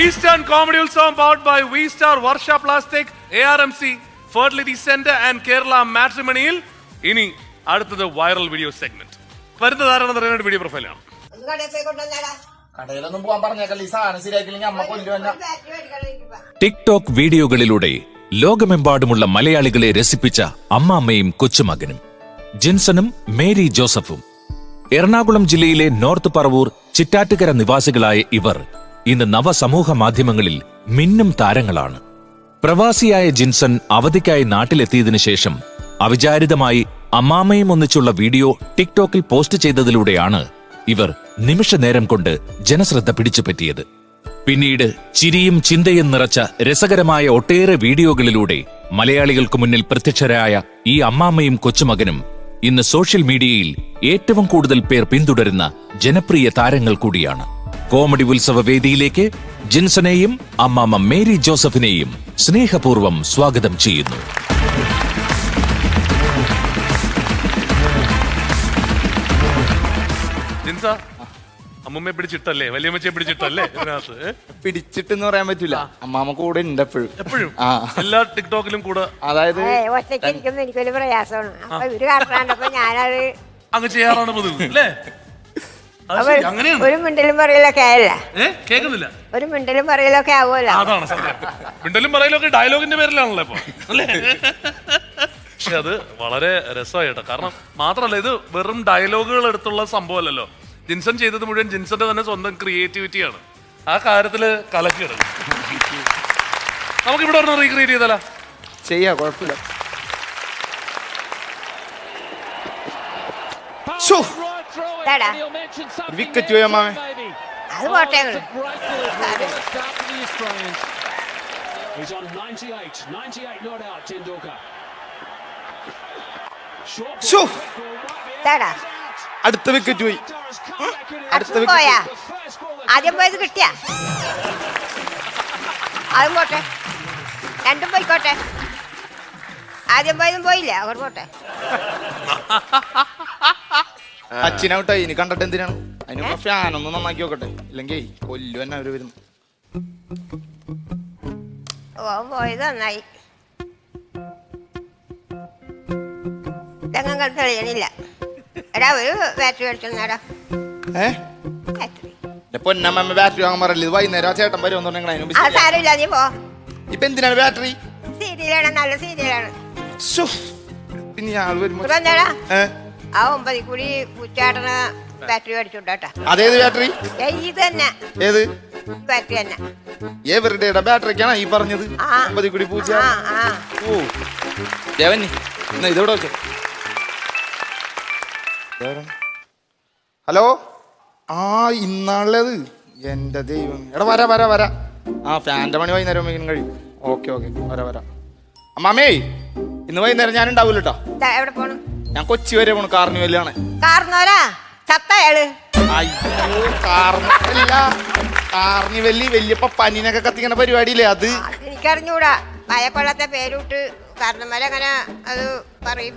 Eastern comedy ഉത്സവം powered by V star Varsha plastic A R M C fertility centre and Kerala മാട്രിമണിയിൽ ഇനി അടുത്തത് viral video segment വരുന്ന താരം അറിയാൻ video പ്രൊഫൈലാണ്. കടയിലൊന്നും പോകാൻ പറഞ്ഞേക്കല്ല ഈ സാധനം ശരിയാക്കില്ലെങ്കിൽ അമ്മ കൊല്ലുവന്ന ടിക്ടോക്ക് വീഡിയോകളിലൂടെ ലോകമെമ്പാടുമുള്ള മലയാളികളെ രസിപ്പിച്ച അമ്മാമ്മയും കൊച്ചുമകനും ജിൻസണും മേരി ജോസഫും. എറണാകുളം ജില്ലയിലെ നോർത്ത് പറവൂർ ചിറ്റാറ്റുകര നിവാസികളായ ഇവർ ഇന്ന് നവസമൂഹ മാധ്യമങ്ങളിൽ മിന്നും താരങ്ങളാണ്. പ്രവാസിയായ ജിൻസൺ അവധിക്കായി നാട്ടിലെത്തിയതിനു ശേഷം അവിചാരിതമായി അമ്മാമയും ഒന്നിച്ചുള്ള വീഡിയോ ടിക്ടോക്കിൽ പോസ്റ്റ് ചെയ്തതിലൂടെയാണ് ഇവർ നിമിഷനേരം കൊണ്ട് ജനശ്രദ്ധ പിടിച്ചുപറ്റിയത്. പിന്നീട് ചിരിയും ചിന്തയും നിറച്ച രസകരമായ ഒട്ടേറെ വീഡിയോകളിലൂടെ മലയാളികൾക്ക് മുന്നിൽ പ്രത്യക്ഷരായ ഈ അമ്മാമ്മയും കൊച്ചുമകനും ഇന്ന് സോഷ്യൽ മീഡിയയിൽ ഏറ്റവും കൂടുതൽ പേർ പിന്തുടരുന്ന ജനപ്രിയ താരങ്ങൾ കൂടിയാണ്. കോമഡി ഉത്സവ വേദിയിലേക്ക് ജിൻസനെയും അമ്മാമ്മ മേരി ജോസഫിനെയും സ്നേഹപൂർവം സ്വാഗതം ചെയ്യുന്നു. ജിൻസ അമ്മുമ്മയെ പിടിച്ചിട്ടല്ലേ? വലിയമ്മച്ചയെ പിടിച്ചിട്ടല്ലേ ഇതിനകത്ത്? പിടിച്ചിട്ടെന്ന് പറയാൻ പറ്റില്ല അമ്മാമ്മ കൂടെ ഉണ്ട് എപ്പോഴും. എപ്പോഴും? ആ. എല്ലാ ടിക്ടോക്കിലും കൂടെ? അതായത് ഒറ്റയ്ക്ക് ഇരിക്കുമ്പോ എനിക്കൊരു പ്രയാസമാണ്. അപ്പൊ ഇവർ കാട്ടാണ്ടപ്പോ ഞാനത് അങ്ങ് ചെയ്യാറാണ് പതിവ് അല്ലേ? ഒരു മിണ്ടലും പറയലൊക്കെ ആയല്ല? കേൾക്കുന്നില്ല ഒരു മിണ്ടലും പറയലൊക്കെ ആവുമല്ലോ? അതാണ് സത്യം. മിണ്ടലും പറയലൊക്കെ ഡയലോഗിന്റെ പേരിലാണല്ലോ ഇപ്പൊ. അല്ലേ? പക്ഷെ അത് വളരെ രസമായിട്ടോ കാരണം മാത്രമല്ല ഇത് വെറും ഡയലോഗുകൾ എടുത്തുള്ള സംഭവമല്ലല്ലോ. ജിൻസൺ ചെയ്തത് മുഴുവൻ ജിൻസന്റെ തന്നെ സ്വന്തം ക്രിയേറ്റിവിറ്റിയാണ്. ആ കാര്യത്തിൽ കലക്കിയത് നമുക്ക് ഇവിടെ ഒന്ന് റീക്രിയേറ്റ് ചെയ്താലോ? ചെയ്യാ കുഴപ്പമില്ല. ശ്ശോ, വിക്കറ്റ് പോയി അമ്മാവൻ അത് പോട്ടെ. അങ്ങട്. He's on 98, 98 not out, Tendulkar. അടുത്ത വിക്കറ്റ് പോയി. അടുത്ത പോയാ? ആദ്യം പോയത് കിട്ടിയ? അതും പോട്ടെ. രണ്ടും പോയിക്കോട്ടെ. ആദ്യം പോയതും പോയില്ല. അവർ പോട്ടെ. അച്ഛനൗട്ടായി. ഇനി കണ്ടിട്ട് എന്തിനാണ്? അതിനുള്ള ഫാൻ ഒന്ന് നന്നാക്കി നോക്കട്ടെ. ഇല്ലെങ്കിൽ കൊല്ലു തന്നെ അവർ വരുന്നു. ഓ അവൻ പോയത് നന്നായി ഇതെങ്ങനെ തെളിയണില്ല എടാ ഒരു ബാറ്ററി മേടിച്ചെന്നാടാ ഏ? ബാറ്ററി പൊന്നമ്മ ബാറ്ററി വാങ്ങാൻ പറയല്ലേ? ഇത് വൈകുന്നേരം ആ ചേട്ടൻ വരുമെന്ന് പറഞ്ഞാൽ അതിന് സാരമില്ല നീ പോ. ഇപ്പൊ എന്തിനാണ് ബാറ്ററി സീരിയലാണ്. നല്ല പിന്നെ വരുമ്പോ ആ ഒമ്പതിൽ കൂടി ബാറ്ററി മേടിച്ചുണ്ടാട്ടാ അതേത് ബാറ്ററി ഇത് തന്നെ ഏത്? ബാറ്ററി തന്നെ. എവരുടെ ബാറ്ററിക്കാണ് ഈ പറഞ്ഞത്. അമ്പതി കൂടി പൂച്ച. ഓ. എന്നാ ഇതോടെ വെച്ചോ? ഹലോ? ആ ഇന്നാളത്. എന്റെ ദൈവം. എടാ വരാ വരാ വരാ. ആ ഫാന്റെ മണി വൈകുന്നേരം വയ്ക്കാൻ കഴിയും. Okay okay. വരാ വരാ. അമ്മാമേ ഇന്ന് വൈകുന്നേരം ഞാൻ കേട്ടോ എവിടെ പോണം? ഞാൻ കൊച്ചി വരെ പോണു. കാർണിവല്ലാണ് കാർന്നോരാ? ചത്തയാൾ. അയ്യോ കാർണല്ല കാർണിവല്ലി വല്യപ്പ പനിനൊക്കെ കത്തിക്കണ പരിപാടിയില്ലേ അത്? എനിക്കറിഞ്ഞൂടാ പേരിട്ട് പേരൂട്ട് കാരണന്മാരങ്ങനെ അത് പറയും.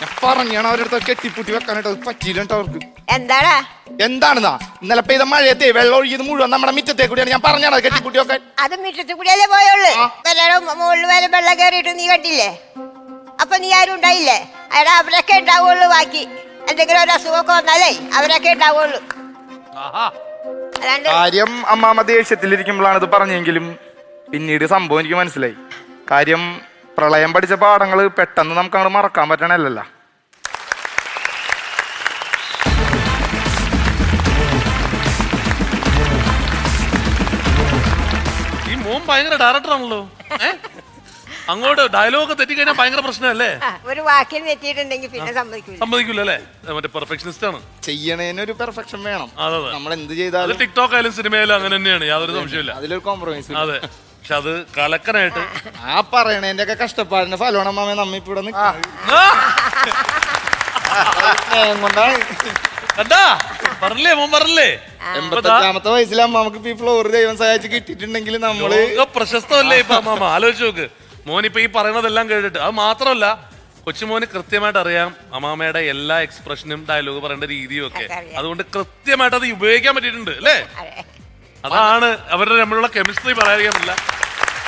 ഞാൻ പറഞ്ഞാണ് അവരുടെ കെട്ടിപ്പൂട്ടി വെക്കാനായിട്ട് അത് പറ്റിയില്ല അവർക്ക്. എന്താടാ? എന്താണെന്നാ? ഇന്നലെ പെയ്ത മഴയത്തെ വെള്ളം ഒഴുകിയത് മുഴുവൻ നമ്മുടെ മിറ്റത്തെ കൂടിയാണ്. ഞാൻ പറഞ്ഞാണ് കെട്ടിപ്പൂട്ടി വെക്കാൻ. അത് മിറ്റത്ത് കൂടിയല്ലേ പോയുള്ളൂ. വല്ലതും മുകളിൽ വരെ വെള്ളം കയറിയിട്ട് നീ കണ്ടില്ലേ? അപ്പൊ നീ ആരും ഉണ്ടായില്ലേ? എടാ അവരൊക്കെ ഉണ്ടാവുള്ളൂ ബാക്കി. എന്തെങ്കിലും ഒരു അസുഖമൊക്കെ വന്നാലേ അവരൊക്കെ ഉണ്ടാവുള്ളൂ. അല്ലാണ്ട് കാര്യം അമ്മാമ്മ ദേഷ്യത്തിലിരിക്കുമ്പോഴാണ് ഇത് പറഞ്ഞെങ്കിലും പിന്നീട് സംഭവം എനിക്ക് മനസ്സിലായി. കാര്യം പ്രളയം പഠിച്ച പാഠങ്ങൾ പെട്ടെന്ന് നമുക്ക് അങ്ങോട്ട് മറക്കാൻ പറ്റണല്ലല്ല. ഈ മോൻ ഭയങ്കര ഡയറക്ടർ ആണല്ലോ. ഏ? അങ്ങോട്ട് ഡയലോഗ് തെറ്റിക്കഴിഞ്ഞാൽ ഭയങ്കര പ്രശ്നമല്ലേ? ഒരു വാക്കിൽ തെറ്റിയിട്ടുണ്ടെങ്കിൽ പിന്നെ സമ്മതിക്കൂല. സമ്മതിക്കില്ല അല്ലേ മറ്റേ പെർഫെക്ഷനിസ്റ്റ് ആണ്. ചെയ്യണേന് ഒരു പെർഫെക്ഷൻ വേണം അതെ, അതെ. നമ്മൾ എന്ത് അത് ചെയ്താലും ടിക്ടോക്ക് ആയാലും സിനിമയിലും അങ്ങനെ തന്നെയാണ്. യാതൊരു സംശയമില്ല അതിലൊരു കോംപ്രമൈസ് അതെ. പക്ഷെ അത് കലക്കനായിട്ട്. ആ പറയണേന്റെ ഒക്കെ കഷ്ടപ്പാടിന്റെ ഫലമാണ് മാമ നമ്മ ഇപ്പൊ ഇവിടെ നിൽക്കുന്നത്. ആ, സ്നേഹം കൊണ്ടാണ്. കണ്ടാ? പറഞ്ഞില്ലേ മോൻ പറഞ്ഞില്ലേ? എൺപത്തഞ്ചാമത്തെ വയസ്സിൽ അമ്മാമക്ക് ഇപ്പൊ ഈ ഫ്ലോർ ദൈവം സഹായിച്ച് കിട്ടിയിട്ടുണ്ടെങ്കിൽ നമ്മൾ ലോക പ്രശസ്തമല്ലേ ഇപ്പൊ ആലോചിച്ച് നോക്ക്. മോൻ ഇപ്പൊ ഈ പറയുന്നതെല്ലാം കേട്ടിട്ട് അത് മാത്രമല്ല കൊച്ചുമോന് കൃത്യമായിട്ട് അറിയാം അമ്മാമയുടെ എല്ലാ എക്സ്പ്രഷനും ഡയലോഗ് പറയേണ്ട രീതിയും ഒക്കെ അതുകൊണ്ട് കൃത്യമായിട്ട് അത് ഉപയോഗിക്കാൻ പറ്റിയിട്ടുണ്ട് അല്ലേ? അതാണ് അവരുടെ നമ്മളുള്ള കെമിസ്ട്രി പറയാറില്ല പറ്റില്ല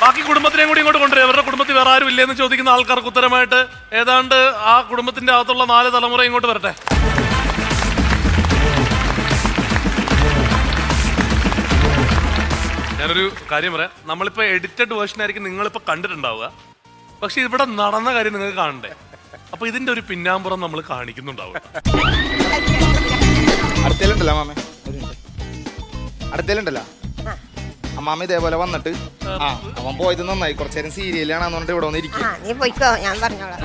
ബാക്കി കുടുംബത്തിനെയും കൂടി ഇങ്ങോട്ട് കൊണ്ടുവരും. അവരുടെ കുടുംബത്തിൽ വേറെ ആരും ഇല്ലെന്ന് ചോദിക്കുന്ന ആൾക്കാർക്ക് ഉത്തരമായിട്ട് ഏതാണ്ട് ആ കുടുംബത്തിന്റെ അകത്തുള്ള നാല് തലമുറ ഇങ്ങോട്ട് വരട്ടെ. ഞാനൊരു കാര്യം പറയാം. നമ്മളിപ്പോ എഡിറ്റഡ് വേർഷൻ ആയിരിക്കും നിങ്ങളിപ്പോ കണ്ടിട്ടുണ്ടാവുക. പക്ഷെ ഇവിടെ നടന്ന കാര്യം നിങ്ങൾക്ക് കാണണ്ടേ? അപ്പൊ ഇതിന്റെ ഒരു പിന്നാമ്പുറം നമ്മൾ കാണിക്കുന്നുണ്ടാവും അടുത്തേലുണ്ടല്ലോ മാമേ. അടുത്തേലുണ്ടല്ലോ. അമ്മാമ ഇതേപോലെ വന്നിട്ട് ആ അവൻ പോയത് നന്നായി. കുറച്ചു നേരം സീരിയലാണെന്ന് പറഞ്ഞിട്ട് ഇവിടെ വന്നിരിക്കും ആ നീ പോയിക്കോ ഞാൻ പറഞ്ഞോളാം.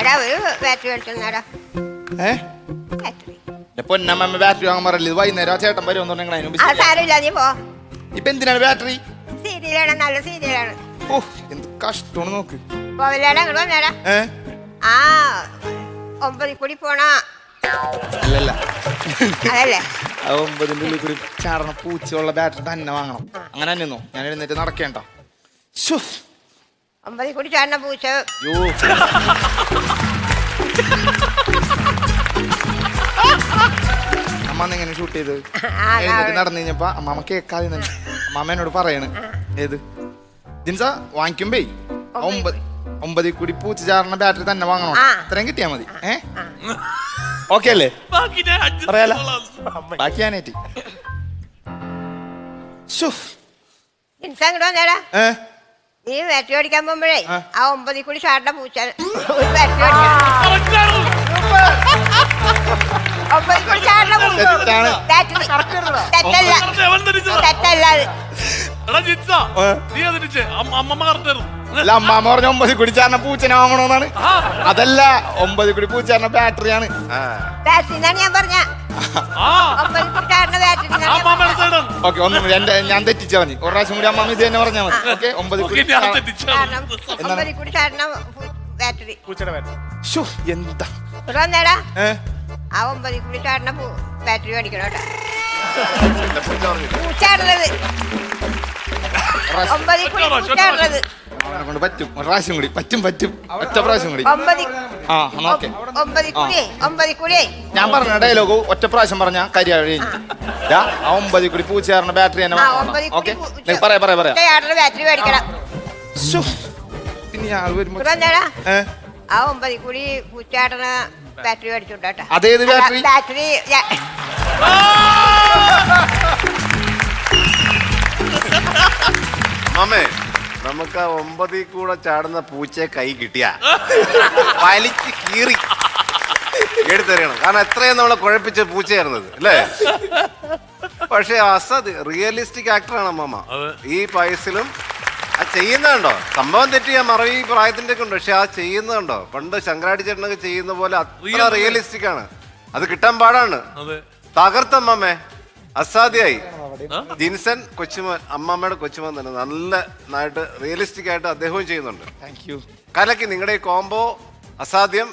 എടാ ഒരു ബാറ്ററി ഏ പൊന്നമ്മ ബാറ്ററി വാങ്ങാൻ പറയില്ല വൈകുന്നേരം ആ ചേട്ടൻ പറഞ്ഞാൽ അതിന് മുമ്പ് ആ. സാരമില്ല നീ പോ. ഇപ്പൊ എന്തിനാണ് ബാറ്ററി സീരിയലാണ് നല്ല സീരിയലാണ്. ഓ എന്ത് കഷ്ടമാണ് നോക്ക്. പോവില്ലേടാ അങ്ങോട്ട് വന്നേടാ. ഏ? ആ ഒമ്പതിൽ കൂടി പോണ. അല്ലല്ല. അതല്ലേ? ആ ഒമ്പതിന്റെ ഉള്ളിൽ കൂടി ചാടണ പൂച്ചയുള്ള ബാറ്ററി തന്നെ വാങ്ങണം. അങ്ങനെ തന്നെ നിന്നോ? ഞാൻ എഴുന്നേറ്റ് നടക്കേണ്ട. ശ്ശോ. ഒമ്പതിൽ കൂടി ചാടണ പൂച്ച. അമ്മ എങ്ങനെ ഷൂട്ട് ചെയ്ത്? എഴുന്നേറ്റ് നടന്നു കഴിഞ്ഞപ്പോ അമ്മ കേക്കാതെ അമ്മ എന്നോട് പറയണ് ഏത്? ജിൻസ വാങ്ങിക്കുമ്പേ ഒമ്പത് ഒമ്പത് ഒമ്പതിൽ കൂടി പൂച്ച ചാറിന ബാറ്ററി തന്നെ വാങ്ങണം. ഇത്രയും കിട്ടിയാ മതി. ഏ? ഓക്കെ അല്ലേ? പറയാലോ. ബാക്കി ഞാനേറ്റി നീ ബാറ്ററി ഓടിക്കാൻ പോകുമ്പോഴേ ആ. ഒമ്പതിൽ കൂടി ഷാർട്ടാ പൂച്ച ഒരു ബാറ്ററി ഓടിക്കണം അല്ല? അമ്മാമ്മ പറഞ്ഞ ഒമ്പതിൽ കൂടി ചാടണ പൂച്ചനെ വാങ്ങണോന്നാണ്. അതല്ല ഒമ്പത് കുടി പൂച്ച ചാടണ ബാറ്ററിയാണ്. പറഞ്ഞ. ഓക്കെ ഒന്നും. എന്റെ ഞാൻ തെറ്റിച്ചാ മതി. ഒരു പ്രാവശ്യം കൂടി അമ്മാമ ഇത് തന്നെ പറഞ്ഞാൽ മതി. ഓക്കെ ഒമ്പത് കൂടി ശ്ശോ, എന്താ? ആ ഒമ്പതിൽ കൂടി ബാറ്ററി മേടിക്കണം കേട്ടോ. ഒമ്പതിൽ കൂടി അവനെ കൊണ്ട് പറ്റും. ഒരു പ്രാവശ്യം കൂടി പറ്റും പറ്റും. ഒറ്റ പ്രാവശ്യം കൂടി. ഒമ്പതിൽ ആ എന്നാ ഓക്കെ. ഒമ്പതിൽ കൂടി ഒമ്പതിൽ കൂടി ഞാൻ പറഞ്ഞ ഡയലോഗ് ഒറ്റ പ്രാവശ്യം പറഞ്ഞ കാര്യം കഴിഞ്ഞു ദാ, ആ ഒമ്പതിൽ കൂടി പൂച്ച ബാറ്ററി തന്നെ ആ ഒമ്പതിൽ ഓക്കെ. കൂടി പറയാ പറയാ പറയാ. ചേട്ടന് ബാറ്ററി മേടിക്കണം. ശ്ശോ, പിന്നെ ഞാൻ വരുമ്പോ ഏ? ആ ഒമ്പതിൽ കൂടി പൂച്ചാടണ ബാറ്ററി മേടിച്ചോട്ടാ അതേത് ബാറ്ററി? ബാറ്ററി മാമേ നമുക്ക് ആ ഒമ്പതിൽ കൂടെ ചാടുന്ന പൂച്ചയെ കൈ കിട്ടിയ? വലിച്ച് കീറി. എടുത്തെറിയണം. കാരണം എത്രയും നമ്മളെ കുഴപ്പിച്ച പൂച്ചയായിരുന്നത് അല്ലേ? പക്ഷെ അസത് റിയലിസ്റ്റിക് ആക്ടറാണ് അമ്മമ്മ ഈ വയസ്സിലും ആ ചെയ്യുന്നുണ്ടോ സംഭവം തെറ്റി ഞാൻ മറവി ഈ പ്രായത്തിന്റെ ഒക്കെ ഉണ്ട് പക്ഷെ ആ ചെയ്യുന്നുണ്ടോ പണ്ട് ശങ്കരാടി ചേട്ടനൊക്കെ ചെയ്യുന്ന പോലെ അത്ര റിയലിസ്റ്റിക് ആണ്. അത് കിട്ടാൻ പാടാണ്. അതെ. തകർത്തമ്മമ്മേ അസാധ്യായി? ജിൻസൺ കൊച്ചുമോൻ അമ്മമ്മയുടെ കൊച്ചുമോൻ തന്നെ നല്ല നന്നായിട്ട് റിയലിസ്റ്റിക് ആയിട്ട് അദ്ദേഹവും ചെയ്യുന്നുണ്ട്. താങ്ക് യു കലക്കി നിങ്ങളുടെ ഈ കോംബോ അസാധ്യം.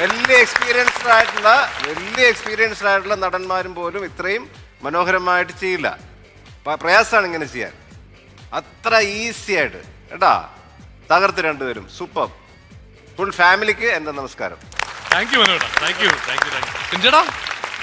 വലിയ എക്സ്പീരിയൻസ്ഡ് ആയിട്ടുള്ള വലിയ എക്സ്പീരിയൻസ്ഡ് ആയിട്ടുള്ള നടന്മാരും പോലും ഇത്രയും മനോഹരമായിട്ട് ചെയ്യില്ല. പ്രയാസമാണ് ഇങ്ങനെ ചെയ്യാൻ. അത്ര ഈസി ആയിട്ട്. കേട്ടാ തകർത്ത് രണ്ടുപേരും. സൂപ്പർ ഫുൾ ഫാമിലിക്ക് എന്റെ നമസ്കാരം? Thank you മനോടാ thank you thank you thank you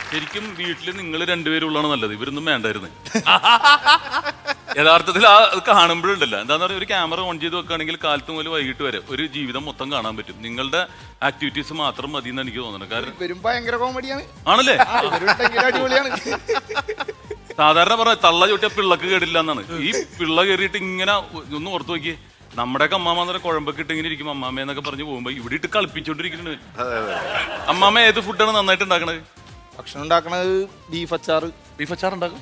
ശരിക്കും വീട്ടിൽ നിങ്ങൾ രണ്ടുപേരും ഉള്ളതാണ് നല്ലത്. ഇവരൊന്നും വേണ്ടായിരുന്നു. യഥാർത്ഥത്തിൽ ആ അത് കാണുമ്പോഴുണ്ടല്ലോ. എന്താന്ന് പറയുക ഒരു ക്യാമറ ഓൺ ചെയ്ത് വെക്കുകയാണെങ്കിൽ കാലത്ത് മുതൽ വൈകിട്ട് വരെ ഒരു ജീവിതം മൊത്തം കാണാൻ പറ്റും. നിങ്ങളുടെ ആക്ടിവിറ്റീസ് മാത്രം മതി എന്ന് എനിക്ക് തോന്നുന്നത്. കാരണം ഭയങ്കര കോമഡിയാണ് ആണല്ലേ? സാധാരണ പറഞ്ഞ തള്ള ചുട്ടിയ പിള്ളക്ക് കേടില്ല എന്നാണ്. ഈ പിള്ള കയറിയിട്ട് ഇങ്ങനെ ഒന്ന് ഓർത്തു നോക്കിയേ. നമ്മുടെയൊക്കെ അമ്മാമ പറഞ്ഞാൽ കുഴമ്പൊക്കെ ഇട്ട് ഇങ്ങനെ ഇരിക്കും അമ്മാമ എന്നൊക്കെ പറഞ്ഞ് പോകുമ്പോ ഇവിടെ ഇട്ട് കളിപ്പിച്ചോണ്ടിരിക്കുന്നുണ്ട് അമ്മാമ ഏത് ഫുഡാണ് നന്നായിട്ട് ഉണ്ടാക്കണത്? ഭക്ഷണം ഉണ്ടാക്കണത് ബീഫ് അച്ചാർ ബീഫ് അച്ചാർ ഉണ്ടാക്കും?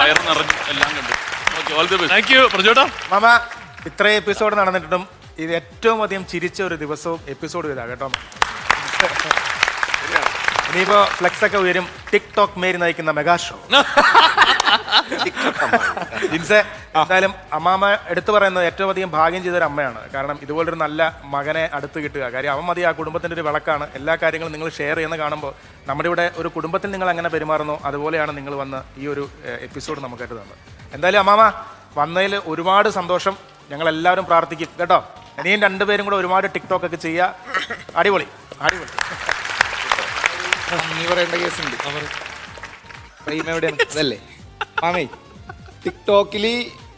വയറ് നിറഞ്ഞു എല്ലാം കണ്ടു. All the best thank you പ്രജോട്ടാ. മാമ ഇത്രയും എപ്പിസോഡ് നടന്നിട്ടും ഇത് ഏറ്റവും അധികം ചിരിച്ച ഒരു ദിവസവും എപ്പിസോഡ് ഇതാ കേട്ടോ. ഇനിയിപ്പോ ഫ്ലെക്സ് ഒക്കെ ഉയരും. ടിക്ടോക്ക് മേരി നയിക്കുന്ന മെഗാ ഷോ. ജിൻസെ എന്തായാലും അമ്മാമ എടുത്തു പറയുന്നത് ഏറ്റവും അധികം ഭാഗ്യം ചെയ്തൊരു അമ്മയാണ്. കാരണം ഇതുപോലൊരു നല്ല മകനെ അടുത്ത് കിട്ടുക. കാര്യം അവൻ മതി ആ കുടുംബത്തിന്റെ ഒരു വിളക്കാണ്. എല്ലാ കാര്യങ്ങളും നിങ്ങൾ ഷെയർ ചെയ്യുന്ന കാണുമ്പോൾ നമ്മുടെ ഇവിടെ ഒരു കുടുംബത്തിൽ നിങ്ങൾ അങ്ങനെ പെരുമാറുന്നു അതുപോലെയാണ് നിങ്ങൾ വന്ന് ഈ ഒരു എപ്പിസോഡ് നമുക്കായിട്ട് തന്നത്. എന്തായാലും അമ്മാമ വന്നതിൽ ഒരുപാട് സന്തോഷം. ഞങ്ങൾ എല്ലാവരും പ്രാർത്ഥിക്കും. കേട്ടോ? ഇനിയും രണ്ടുപേരും കൂടെ ഒരുപാട് ടിക്ടോക്ക് ഒക്കെ ചെയ്യുക. അടിപൊളി. അടിപൊളി. നന്ദി പറയേണ്ട കേസുണ്ട്. പ്രൈം എവിടെയാണ്? അതല്ലേ. മാമേ ടിക്ടോക്കിൽ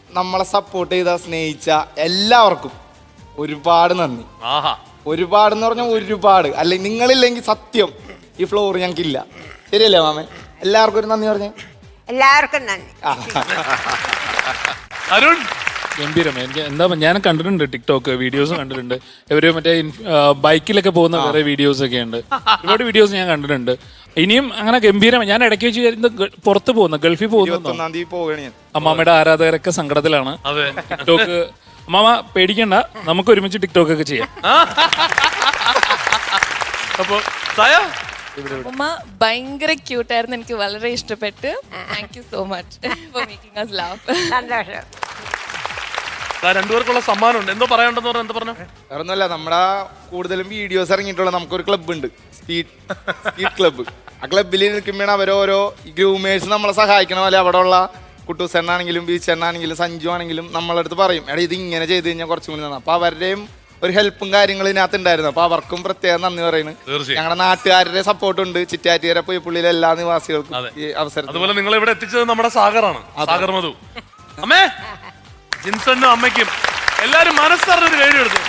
നമ്മളെ സപ്പോർട്ട് ചെയ്ത സ്നേഹിച്ച എല്ലാവർക്കും ഒരുപാട് നന്ദി. ആഹാ. ഒരുപാട് എന്ന് പറഞ്ഞാൽ ഒരുപാട്. അല്ലെ നിങ്ങളില്ലെങ്കിൽ സത്യം ഈ ഫ്ലോർ ഞങ്ങൾക്കില്ല. ശരിയല്ലേ മാമേ എല്ലാവർക്കും ഒരു നന്ദി പറഞ്ഞേ. എല്ലാവർക്കും നന്ദി. അരുൺ ഗംഭീരം എനിക്ക് എന്താ ഞാൻ കണ്ടിട്ടുണ്ട് ടിക്ടോക്ക് വീഡിയോസ് കണ്ടിട്ടുണ്ട്. ഇവർ മറ്റേ ബൈക്കിലൊക്കെ പോകുന്ന വേറെ വീഡിയോസ് ഒക്കെ ഉണ്ട്. ഒരുപാട് വീഡിയോസ് ഞാൻ കണ്ടിട്ടുണ്ട്. ഇനിയും അങ്ങനെ ഗംഭീരം ഞാൻ ഇടയ്ക്ക് വെച്ച് വിചാരിക്കുന്നത് ഗ- പുറത്ത് പോകുന്നു ഗൾഫിൽ പോകുന്നു അമ്മാമ്മയുടെ ആരാധകരൊക്കെ സങ്കടത്തിലാണ്. ടിക്ടോക്ക് അമ്മാമ പേടിക്കണ്ട. നമുക്ക് ഒരുമിച്ച് ടിക്ടോക്ക് ഒക്കെ ചെയ്യാം. അപ്പോ സായ? ഉമ്മ ഭയങ്കര ക്യൂട്ടായിരുന്നു എനിക്ക് വളരെ ഇഷ്ടപ്പെട്ട്. Thank you so much for making us love സന്തോഷം. രണ്ടുപേർക്കുള്ള സമ്മാനമുണ്ട്. എന്തോ പറയാനുണ്ടെന്ന് പറഞ്ഞു എന്താ പറഞ്ഞു? വേറെ ഒന്നുമല്ല നമ്മുടെ കൂടുതലും വീഡിയോസ് ഇറങ്ങിയിട്ടുള്ള നമുക്കൊരു ക്ലബ്ബ് ഉണ്ട്. സ്പീഡ് സ്പീഡ് ക്ലബ്ബ് ആ ക്ലബ്ബിൽ നിൽക്കുമ്പോഴാണ് അവരോരോ ഗ്രൂമേഴ്സ് നമ്മളെ സഹായിക്കണ പോലെ അവിടെ ഉള്ള കുട്ടൂസെണ്ണാണെങ്കിലും ബീച്ചെണ്ണാണെങ്കിലും സഞ്ജു ആണെങ്കിലും നമ്മളെ അടുത്ത് പറയും എടാ ഇത് ഇങ്ങനെ ചെയ്ത് കഴിഞ്ഞാൽ കുറച്ചും കൂടി നന്നാ. അപ്പൊ അവരുടെയും ഒരു ഹെൽപ്പും കാര്യങ്ങളും ഇതിനകത്ത് ഉണ്ടായിരുന്നു. അപ്പൊ അവർക്കും പ്രത്യേകം നന്ദി പറയുന്നു തീർച്ചയായും. ഞങ്ങളുടെ നാട്ടുകാരുടെ സപ്പോർട്ട് ഉണ്ട്. ചിറ്റാറ്റുകര പുള്ളിയിലെ എല്ലാ നിവാസികൾക്കും അതെ. ഈ അവസരത്തിൽ. അതുപോലെ നിങ്ങൾ ഇവിടെ എത്തിച്ചത് നമ്മുടെ സാഗറാണ്. സാഗർ മധു. അമ്മേ! ജിൻസണ്ണും അമ്മയ്ക്കും എല്ലാവരും മനസ്സറിഞ്ഞൊരു വേണ്ടി എടുത്തു.